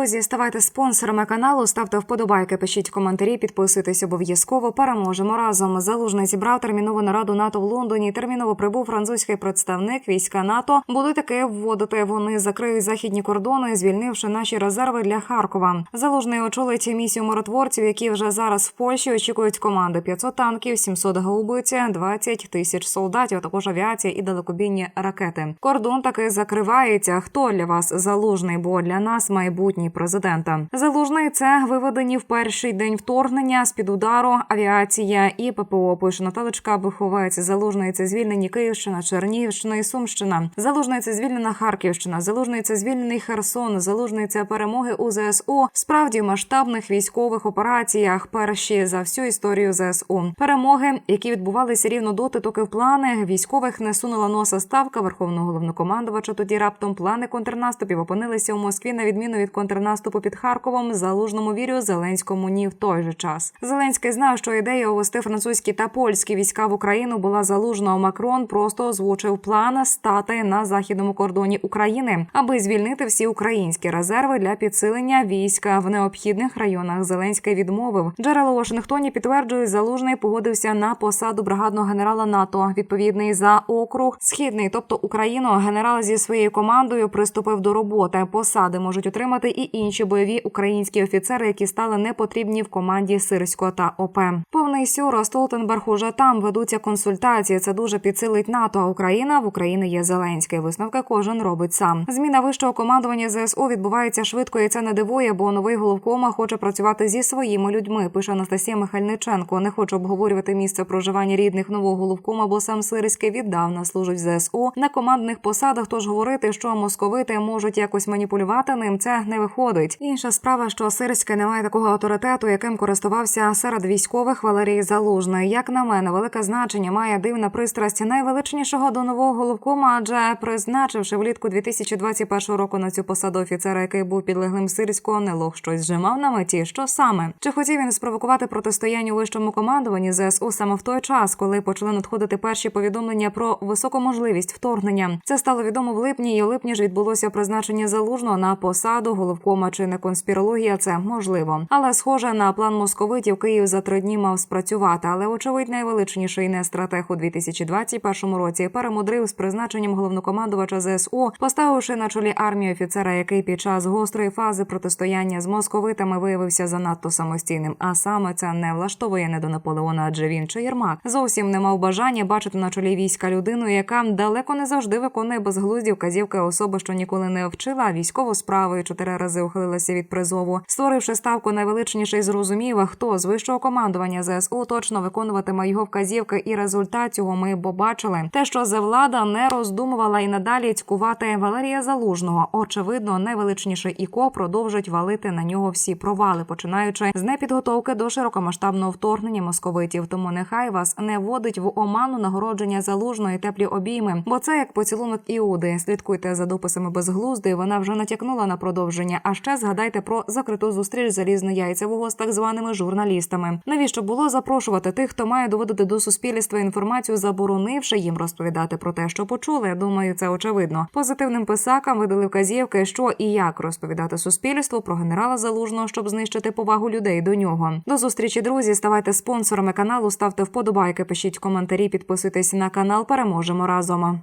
Друзі, ставайте спонсорами каналу, ставте вподобайки, пишіть коментарі, підписуйтесь обов'язково. Переможемо разом. Залужний зібрав термінову нараду НАТО в Лондоні. Терміново прибув французький представник війська НАТО. Будуть таки вводити. Вони закриють західні кордони, звільнивши наші резерви для Харкова. Залужний очолить місію миротворців, які вже зараз в Польщі очікують команди 500 танків, 700 гаубиць, 20 тисяч солдатів, а також авіація і далекобійні ракети. Кордон таки закривається. Хто для вас залужний? Бо для нас майбутній президента. Залужний це виведені в перший день вторгнення з під удару авіація і ППО. Пише Наталочка Биховець. Залужний це звільнені Київщина, Чернігівщина і Сумщина. Залужний це звільнена Харківщина. Залужний це звільнений Херсон. Залужний це перемоги у ЗСУ. Справді масштабних військових операціях. Перші за всю історію ЗСУ. Перемоги, які відбувалися рівно доти, доки в плани військових не сунула носа ставка верховного головнокомандувача. Тоді раптом плани контрнаступів опинилися у Москві на відміну від контрнаступу під Харковом. Залужному вірю Зеленському ні в той же час. Зеленський знав, що ідея увести французькі та польські війська в Україну була залужна. Макрон просто озвучив план стати на західному кордоні України, аби звільнити всі українські резерви для підсилення війська в необхідних районах. Зеленський відмовив. Джерело Вашингтоні підтверджує, залужний погодився на посаду бригадного генерала НАТО, відповідний за округ східний, тобто Україну. Генерал зі своєю командою приступив до роботи. Посади можуть отримати і інші бойові українські офіцери, які стали непотрібні в команді Сирського та ОП. Повний сюр Столтенберг уже там ведуться консультації. Це дуже підсилить НАТО. А Україна в Україні є Зеленський. Висновки кожен робить сам. Зміна вищого командування ЗСУ відбувається швидко, і це не дивує, бо новий головкома хоче працювати зі своїми людьми. Пише Анастасія Михальниченко. Не хоче обговорювати місце проживання рідних нового головкома, бо сам Сирський віддавна служить ЗСУ на командних посадах. Тож говорити, що московити можуть якось маніпулювати ним, це не виходить. Інша справа, що Сирський не має такого авторитету, яким користувався серед військових Валерій Залужний. Як на мене, велике значення має дивна пристрасть найвеличнішого до нового головкома, адже призначивши влітку 2021 року на цю посаду офіцера, який був підлеглим сирського, не лох щось зжимав на меті. Що саме чи хотів він спровокувати протистояння у вищому командуванні ЗСУ саме в той час, коли почали надходити перші повідомлення про високу можливість вторгнення? Це стало відомо в липні, і у липні ж відбулося призначення залужного на посаду головкома чи не конспірологія. Це можливо, але схоже на план московитів Київ за три дні мав спрацювати. Але очевидь, найвеличніший не стратег у 2021 році перемудрив з призначенням головнокомандувача ЗСУ, поставивши на чолі армію офіцера, який під час гострої фази протистояння з московитами виявився занадто самостійним. А саме це не влаштовує не до Наполеона, адже він чи Єрмак зовсім не мав бажання бачити на чолі війська людину, яка далеко не завжди виконує безглузді вказівки особи, що ніколи не вчила військову справу і чотири рази ухилилася від призову, створивши ставку найвеличніший, зрозумів, хто з вищого командування ЗСУ точно виконуватиме його вказівки, і результат цього ми побачили. Те, що влада не роздумувала і надалі цькувати Валерія Залужного. Очевидно, найвеличніший іко продовжить валити на нього всі провали, починаючи з непідготовки до широкомасштабного вторгнення московитів. Тому нехай вас не вводить в оману нагородження залужної теплі обійми, бо це як поцілунок Іуди. Слідкуйте за дописами безглузди. Вона вже натякнула на продовження. А ще згадайте про закриту зустріч залізне яйцевого з так званими журналістами. Навіщо було запрошувати тих, хто має доводити до суспільства інформацію, заборонивши їм розповідати про те, що почули? Я думаю, це очевидно. Позитивним писакам видали вказівки, що і як розповідати суспільству про генерала залужного, щоб знищити повагу людей до нього. До зустрічі, друзі. Ставайте спонсорами каналу, ставте вподобайки, пишіть коментарі, підписуйтесь на канал. Переможемо разом.